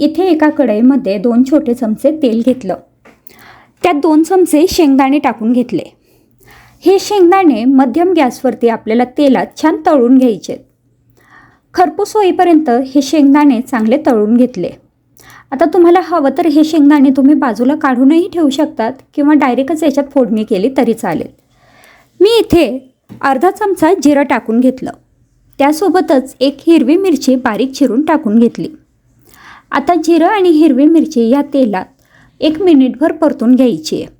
इथे एका कढईमध्ये दोन छोटे चमचे तेल घेतलं. त्यात दोन चमचे शेंगदाणे टाकून घेतले. हे शेंगदाणे मध्यम गॅसवरती आपल्याला तेलात छान तळून घ्यायचे. खरपूस होईपर्यंत हे शेंगदाणे चांगले तळून घेतले. आता तुम्हाला हवं तर हे शेंगदाणे तुम्ही बाजूला काढूनही ठेवू शकतात किंवा डायरेक्टच याच्यात फोडणी केली तरी चालेल. मी इथे अर्धा चमचा जिरं टाकून घेतलं. त्यासोबतच एक हिरवी मिरची बारीक चिरून टाकून घेतली. आता जिरं आणि हिरवी मिरची या तेलात एक मिनिटभर परतून घ्यायची. आहे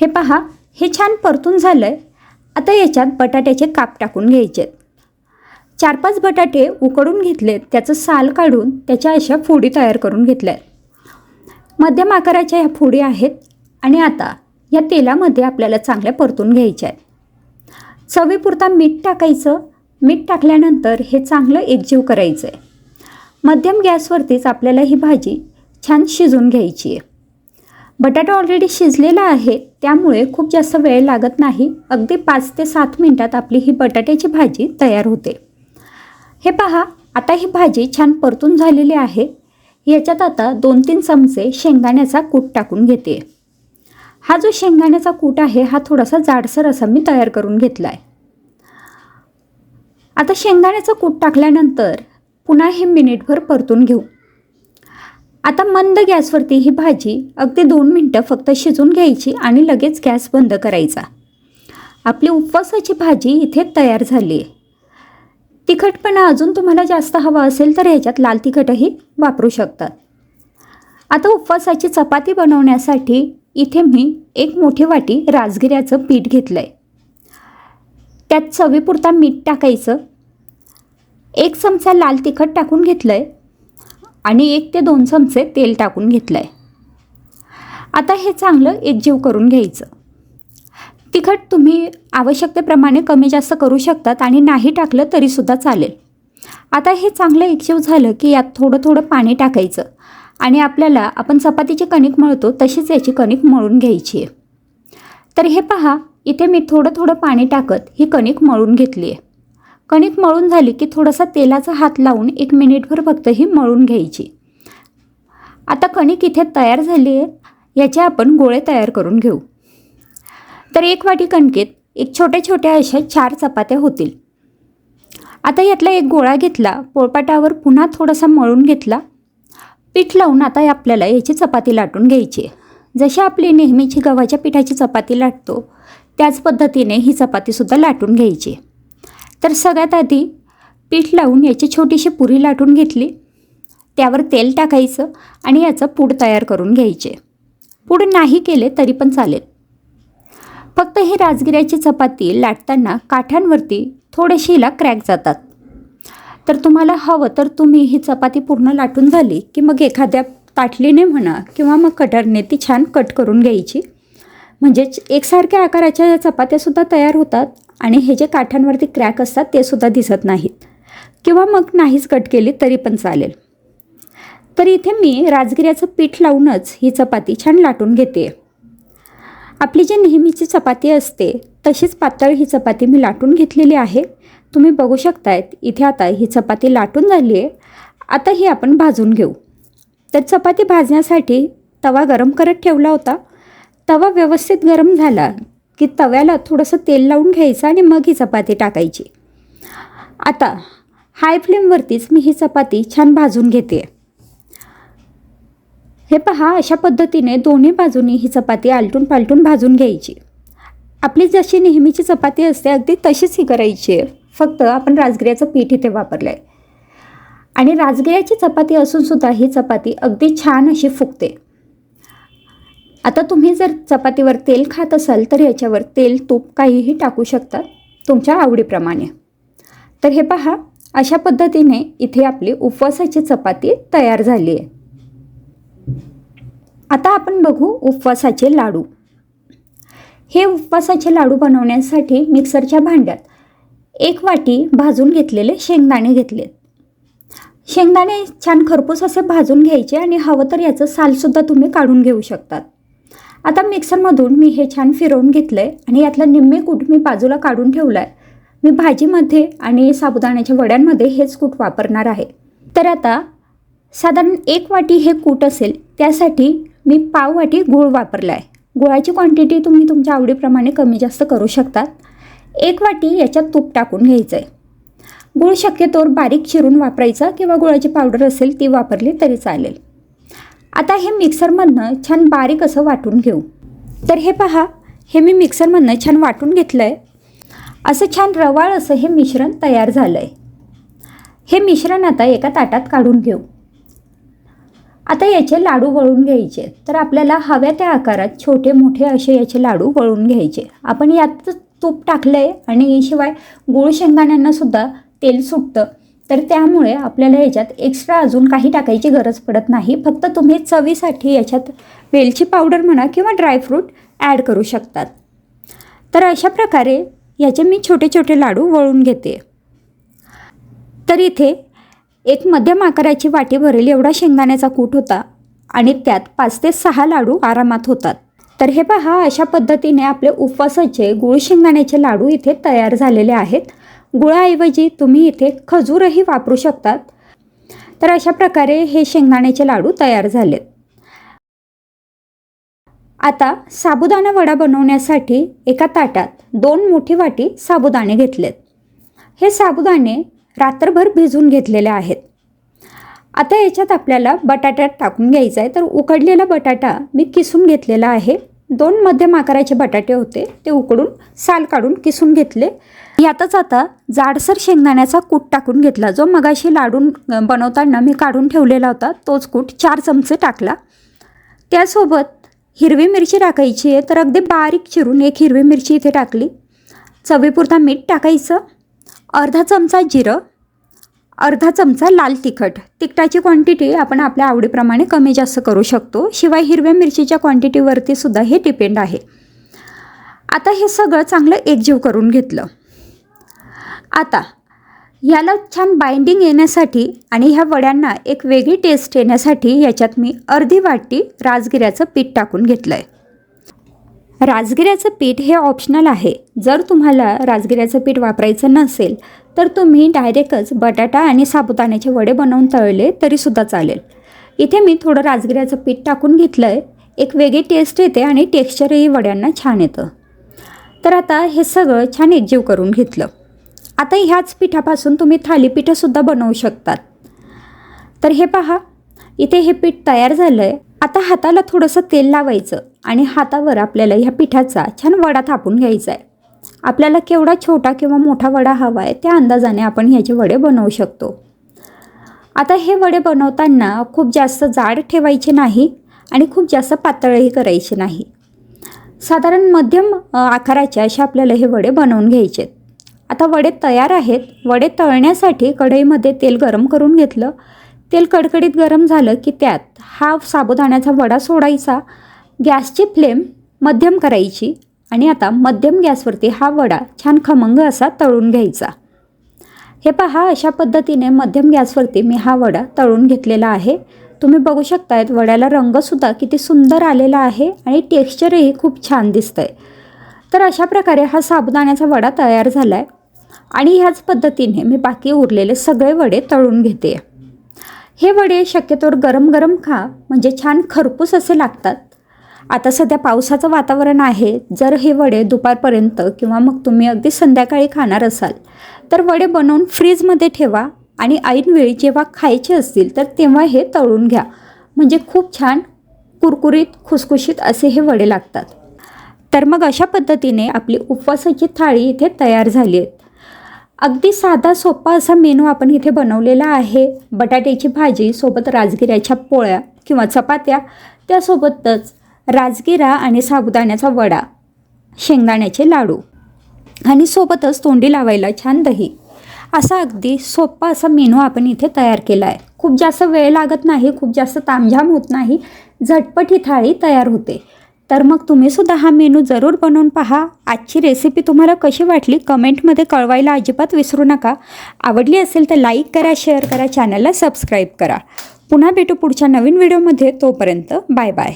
हे पहा हे छान परतून झालं आहे आता याच्यात बटाट्याचे काप टाकून घ्यायचे. आहेत चार पाच बटाटे उकडून घेतलेत त्याचं साल काढून त्याच्या अशा फोडी तयार करून घेतल्या आहेत मध्यम आकाराच्या ह्या फोडी आहेत आणि आता या तेलामध्ये आपल्याला चांगल्या परतून घ्यायच्या आहेत. चवीपुरता मीठ टाकायचं. मीठ टाकल्यानंतर हे चांगलं एकजीव करायचं आहे मध्यम गॅसवरतीच आपल्याला ही भाजी छान शिजून घ्यायची आहे. बटाटा ऑलरेडी शिजलेला आहे त्यामुळे खूप जास्त वेळ लागत नाही. अगदी पाच ते सात मिनटात आपली ही बटाट्याची भाजी तयार होते. हे पहा आता ही भाजी छान परतून झालेली आहे. याच्यात आता दोन तीन चमचे शेंगदाण्याचा कूट टाकून घेते. हा जो शेंगदाण्याचा कूट आहे हा थोडासा जाडसर असा मी तयार करून घेतला आहे आता शेंगदाण्याचा कूट टाकल्यानंतर पुन्हा हे मिनिटभर परतून घेऊ. आता मंद गॅसवरती ही भाजी अगदी दोन मिनटं फक्त शिजून घ्यायची आणि लगेच गॅस बंद करायचा. आपली उपवासाची भाजी इथे तयार झाली आहे तिखटपणा अजून तुम्हाला जास्त हवा असेल तर ह्याच्यात लाल तिखटही वापरू शकतात आता उपवासाची चपाती बनवण्यासाठी इथे मी एक मोठी वाटी राजगिऱ्याचं पीठ घेतलं आहे त्यात चवीपुरता मीठ टाकायचं एक चमचा लाल तिखट टाकून घेतलं आहे आणि एक ते दोन चमचे तेल टाकून घेतलं आहे आता हे चांगलं एकजीव करून घ्यायचं. तिखट तुम्ही आवश्यकतेप्रमाणे कमी जास्त करू शकतात आणि नाही टाकलं तरीसुद्धा चालेल. आता हे चांगलं एकजीव झालं की यात थोडं थोडं पाणी टाकायचं आणि आपल्याला आपण चपातीची कणिक मळतो तशीच याची कणिक मळून घ्यायची आहे. तर हे पहा इथे मी थोडं थोडं पाणी टाकत ही कणिक मळून घेतली आहे. कणिक मळून झाली की थोडासा तेलाचा हात लावून एक मिनिटभर फक्त ही मळून घ्यायची. आता कणिक इथे तयार झाली आहे याचे आपण गोळे तयार करून घेऊ. तर एक वाटी कणकेत एक छोट्या छोट्या अशा चार चपात्या होतील. आता यातला एक गोळा घेतला पोळपाटावर पुन्हा थोडासा मळून घेतला. पीठ लावून आता आपल्याला याची चपाती लाटून घ्यायची जशी आपली नेहमीची गव्हाच्या पिठाची चपाती लाटतो त्याच पद्धतीने ही चपातीसुद्धा लाटून घ्यायची तर सगळ्यात आधी पीठ लावून याची छोटीशी पुरी लाटून घेतली. त्यावर तेल टाकायचं आणि याचं पूड तयार करून घ्यायचे. पूड नाही केले तरी पण चालेल. फक्त ही राजगिऱ्याची चपाती लाटताना काठांवरती थोडेसे हिला क्रॅक जातात. तर तुम्हाला हवं तर तुम्ही ही चपाती पूर्ण लाटून झाली की मग एखाद्या ताटलीने म्हणा किंवा मग कटरने ती छान कट करून घ्यायची. म्हणजेच एकसारख्या आकाराच्या या चपात्यासुद्धा तयार होतात आणि हे जे काठांवरती क्रॅक असतात ते सुद्धा दिसत नाहीत. किंवा मग नाहीच कट केली तरी पण चालेल. तर इथे मी राजगिऱ्याचं पीठ लावूनच ही चपाती छान लाटून घेते. आपली जी नेहमीची चपाती असते तशीच पातळ ही चपाती मी लाटून घेतलेली आहे. तुम्ही बघू शकतायत इथे आता ही चपाती लाटून झाली आहे. आता ही आपण भाजून घेऊ. तर चपाती भाजण्यासाठी तवा गरम करत ठेवला होता. तवा व्यवस्थित गरम झाला. की तव्याला थोडंसं तेल लावून घ्यायचं आणि मग ही चपाती टाकायची. आता हाय फ्लेमवरतीच मी ही चपाती छान भाजून घेते. हे पहा अशा पद्धतीने दोन्ही बाजूनी ही चपाती आलटून पालटून भाजून घ्यायची. आपली जशी नेहमीची चपाती असते अगदी तशीच ही करायची. आहे फक्त आपण राजगिऱ्याचं पीठ इथे वापरलं आहे आणि राजगिऱ्याची चपाती असूनसुद्धा ही चपाती अगदी छान अशी फुगते. आता तुम्ही जर चपातीवर तेल खात असाल तर याच्यावर तेल तूप काहीही टाकू शकतात तुमच्या आवडीप्रमाणे. तर हे पहा अशा पद्धतीने इथे आपली उपवासाची चपाती तयार झाली आहे. आता आपण बघू उपवासाचे लाडू. हे उपवासाचे लाडू बनवण्यासाठी मिक्सरच्या भांड्यात एक वाटी भाजून घेतलेले शेंगदाणे घेतलेत. शेंगदाणे छान खरपूस असे भाजून घ्यायचे आणि हवं तर याचं सालसुद्धा तुम्ही काढून घेऊ शकतात. आता मिक्सरमधून मी हे छान फिरवून घेतलं आहे आणि यातलं निम्मे कूट मी बाजूला काढून ठेवलं आहे मी भाजीमध्ये आणि साबुदाण्याच्या वड्यांमध्ये हेच कूट वापरणार आहे. तर आता साधारण एक वाटी हे कूट असेल त्यासाठी मी पाव वाटी गूळ वापरला आहे गुळाची क्वांटिटी तुम्ही तुमच्या आवडीप्रमाणे कमी जास्त करू शकतात. एक वाटी याच्यात तूप टाकून घ्यायचं आहे गूळ शक्यतोवर बारीक चिरून वापरायचा किंवा गुळाची पावडर असेल ती वापरली तरी चालेल. आता हे मिक्सरमधनं छान बारीक असं वाटून घेऊ. तर हे पहा हे मी मिक्सरमधनं छान वाटून घेतलं आहे असं छान रवाळ असं हे मिश्रण तयार झालं आहे हे मिश्रण आता एका ताटात काढून घेऊ. आता याचे लाडू वळून घ्यायचे. तर आपल्याला हव्या त्या आकारात छोटे मोठे असे याचे लाडू वळून घ्यायचे. आपण यात तूप टाकलं आहे आणि शिवाय गूळ शेंगदाण्यांनासुद्धा तेल सुटतं. तर त्यामुळे आपल्याला याच्यात एक्स्ट्रा अजून काही टाकायची गरज पडत नाही. फक्त तुम्ही चवीसाठी याच्यात वेलची पावडर म्हणा किंवा ड्रायफ्रूट ॲड करू शकतात. तर अशा प्रकारे याचे मी छोटे छोटे लाडू वळून घेते. तर इथे एक मध्यम आकाराची वाटी भरेल एवढा शेंगदाण्याचा कूट होता आणि त्यात पाच ते सहा लाडू आरामात होतात. तर हे पहा अशा पद्धतीने आपले उपवासाचे गुळ शेंगदाण्याचे लाडू इथे तयार झालेले आहेत. गुळाऐवजी तुम्ही इथे खजूरही वापरू शकतात. तर अशा प्रकारे हे शेंगदाण्याचे लाडू तयार झालेत आता साबुदाणा वडा बनवण्यासाठी एका ताटात दोन मोठी वाटी साबुदाणे घेतलेत. हे साबुदाणे रात्रभर भिजून घेतलेले आहेत. आता याच्यात आपल्याला बटाट्यात टाकून घ्यायचा आहे. तर उकडलेला बटाटा मी किसून घेतलेला आहे. दोन मध्यम आकाराचे बटाटे होते. ते उकडून साल काढून किसून घेतले. यातच आता जाडसर शेंगदाण्याचा कूट टाकून घेतला. जो मगाशी लाडून बनवताना मी काढून ठेवलेला होता तोच कूट चार चमचे टाकला. त्यासोबत हिरवी मिरची टाकायची आहे तर अगदी बारीक चिरून एक हिरवी मिरची इथे टाकली. चवीपुरता मीठ टाकायचं. अर्धा चमचा जिरं. अर्धा चमचा लाल तिखट. तिखटाची क्वांटिटी आपण आपल्या आवडीप्रमाणे कमी जास्त करू शकतो. शिवाय हिरव्या मिरचीच्या क्वांटिटीवरती सुद्धा हे डिपेंड आहे. आता हे सगळं चांगलं एकजीव करून घेतलं. आता ह्याला छान बाइंडिंग येण्यासाठी आणि ह्या वड्यांना एक वेगळी टेस्ट येण्यासाठी याच्यात मी अर्धी वाटी राजगिऱ्याचं पीठ टाकून घेतलं आहे राजगिऱ्याचं पीठ हे ऑप्शनल आहे. जर तुम्हाला राजगिऱ्याचं पीठ वापरायचं नसेल तर तुम्ही डायरेक्टच बटाटा आणि साबुदाण्याचे वडे बनवून तळले तरीसुद्धा चालेल. इथे मी थोडं राजगिऱ्याचं पीठ टाकून घेतलं आहे एक वेगळी टेस्ट येते आणि टेक्स्चरही वड्यांना छान येतं. तर आता हे सगळं छान एकजीव करून घेतलं. आता ह्याच पिठापासून तुम्ही थालीपीठंसुद्धा बनवू शकतात. तर हे पहा इथे हे पीठ तयार झालं आहे आता हाताला थोडंसं तेल लावायचं आणि हातावर आपल्याला ह्या पिठाचा छान वडा थापून घ्यायचा आहे आपल्याला केवढा छोटा किंवा मोठा वडा हवा आहे त्या अंदाजाने आपण ह्याचे वडे बनवू शकतो. आता हे वडे बनवताना खूप जास्त जाड ठेवायचे नाही आणि खूप जास्त पातळही करायचे नाही. साधारण मध्यम आकाराचे असे आपल्याला हे वडे बनवून घ्यायचे आहेत आता वडे तयार आहेत. वडे तळण्यासाठी कढईमध्ये तेल गरम करून घेतलं. तेल कडकडीत गरम झालं की त्यात हा साबुदाण्याचा वडा सोडायचा. गॅसची फ्लेम मध्यम करायची आणि आता मध्यम गॅसवरती हा वडा छान खमंग असा तळून घ्यायचा. हे पहा अशा पद्धतीने मध्यम गॅसवरती मी हा वडा तळून घेतलेला आहे. तुम्ही बघू शकतायत वड्याला रंगसुद्धा किती सुंदर आलेला आहे आणि टेक्स्चरही खूप छान दिसतं आहे तर अशा प्रकारे हा साबुदाण्याचा वडा तयार झाला आहे आणि ह्याच पद्धतीने मी बाकी उरलेले सगळे वडे तळून घेते. हे वडे शक्यतोवर गरम गरम खा म्हणजे छान खरपूस असे लागतात. आता सध्या पावसाचं वातावरण आहे. जर हे वडे दुपारपर्यंत किंवा मग तुम्ही अगदी संध्याकाळी खाणार असाल तर वडे बनवून फ्रीजमध्ये ठेवा आणि ऐनवेळी जेव्हा खायचे असतील तर तेव्हा हे तळून घ्या. म्हणजे खूप छान कुरकुरीत खुसखुशीत असे हे वडे लागतात. तर मग अशा पद्धतीने आपली उपवासाची थाळी इथे तयार झाली आहे. अगदी साधा सोपा असा मेनू आपण इथे बनवलेला आहे. बटाट्याची भाजी सोबत राजगिऱ्याच्या पोळ्या किंवा चपात्या त्यासोबतच राजगिरा आणि साबुदाण्याचा वडा शेंगदाण्याचे लाडू आणि सोबतच तोंडी लावायला छान दही. असा अगदी सोपा असा मेनू आपण इथे तयार केला आहे. खूप जास्त वेळ लागत नाही खूप जास्त तामझाम होत नाही झटपट ही थाळी तयार होते. तर मग तुम्ही सुद्धा हा मेनू जरूर बनवून पहा. आजची रेसिपी तुम्हाला कशी वाटली कमेंटमध्ये कळवायला अजिबात विसरू नका. आवडली असेल तर लाईक करा शेअर करा चॅनलला सबस्क्राईब करा. पुन्हा भेटू पुढच्या नवीन व्हिडिओमध्ये तोपर्यंत बाय बाय